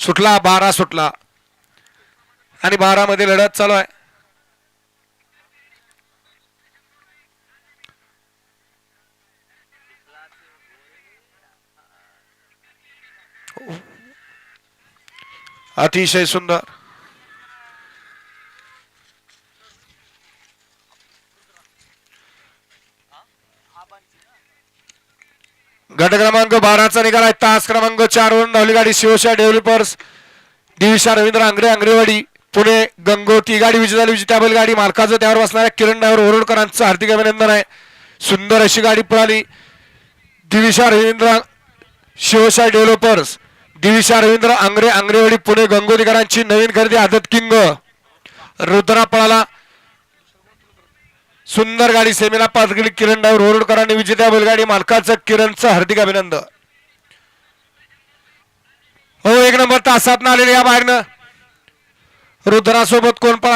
सुटला बारा सुटला. आणि बारा मध्ये लढत चालू आहे. अतिशय सुंदर. गट क्रमांक बाराचा निकाल आहे. तास क्रमांक चार वरून धावली गाडी शिवशाह डेव्हलपर्स दिविशा रवींद्र आंग्रे आंग्रेवाडी पुणे गंगोटी गाडी विजय झाली विजय त्याबल गाडी मालकाचं त्यावर बसणाऱ्या किरण ड्रायव्हर ओरोडकरांचं हार्दिक अभिनंदन आहे. सुंदर अशी गाडी पळाली. दिविशा रवींद्र शिवशाह डेव्हलपर्स दिविशा रवींद्र आंग्रे आंग्रेवाडी पुणे गंगोलीकरांची नवीन खरेदी आदत किंग. रुद्रा पळाला. सुंदर गाडी सेमीला पाच गेली किरण डाव ओरोडकरांनी विजेत्या बैलगाडी मालकाचं किरणचं हार्दिक अभिनंदन. हो एक नंबर तासात आलेले या बाहेरनं. रुद्रासोबत कोण पळा